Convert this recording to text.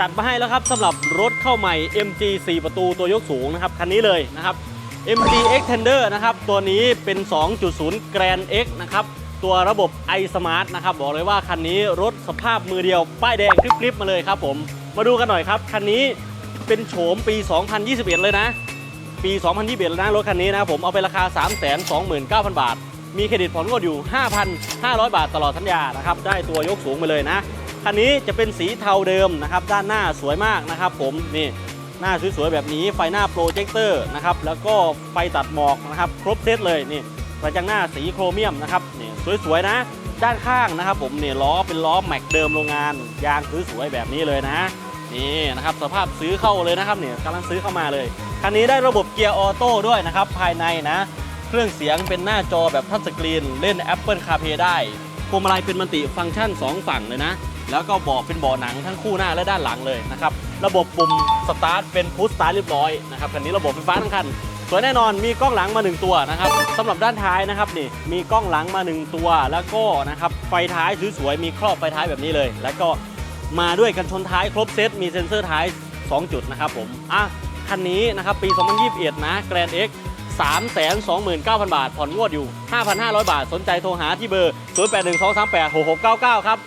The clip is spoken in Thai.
จัดมาให้แล้วครับสำหรับรถเข้าใหม่ MG 4 ประตูตัวยกสูงนะครับคันนี้เลยนะครับ MG Extender นะครับตัวนี้เป็น 2.0 Grand X นะครับตัวระบบ iSmart นะครับบอกเลยว่าคันนี้รถสภาพมือเดียว ป้ายแดงกริบๆมาเลยครับผมมาดูกันหน่อยครับคันนี้เป็นโฉมปี 2021 เลยนะ ปี 2021แล้วนะรถคันนี้นะผมเอาไปราคา 329,000 บาท มีเครดิตผ่อนงวดอยู่ 5,500 บาทตลอดสัญญานะครับได้ตัวยกสูงไปเลยนะ คันนี้จะเป็นสีเทาเดิมนะครับด้านหน้าสวยมากนะครับผมนี่หน้าสวยๆแบบนี้ไฟหน้าโปรเจคเตอร์นะครับแล้วก็ไฟตัดหมอกนะครับครบเซตเลยนี่กระจังหน้าสีโครเมียมนะครับนี่สวยๆนะด้านข้างนะครับผมเนี่ยล้อเป็นล้อแม็กเดิมโรงงาน ยางสวยๆแบบนี้เลยนะนี่นะครับสภาพซื้อเข้าเลยนะครับเนี่ยกำลังซื้อเข้ามาเลยคันนี้ได้ระบบเกียร์ออโต้ด้วยนะครับภายในนะ เครื่องเสียงเป็นหน้าจอแบบทัชสกรีน เล่น Apple CarPlay ได้พวงมาลัยเป็นมัลติฟังก์ชัน 2 ฝั่งเลยนะ แล้วก็เบาะเป็นเบาะหนังทั้งคู่หน้าและด้านหลังเลยนะครับระบบปุ่มสตาร์ทเป็นพุชสตาร์ทเรียบร้อยนะครับคันนี้ระบบไฟฟ้าทั้งคันสวยแน่นอนมีกล้องหลังมา 1 ตัวนะครับสำหรับด้านท้ายนะครับนี่มีกล้องหลังมา 1 ตัว แล้วก็นะครับไฟท้ายสวยๆมีครอบไฟท้ายแบบนี้เลย แล้วก็มาด้วยกันชนท้ายครบเซตมีเซ็นเซอร์ท้าย 2 จุดนะครับผมอะคันนี้นะครับปี 2021 นะ Grand X 329,000 บาท ผ่อนงวดอยู่ 5,500 บาท สนใจโทรหาที่เบอร์ 0812386699 ครับ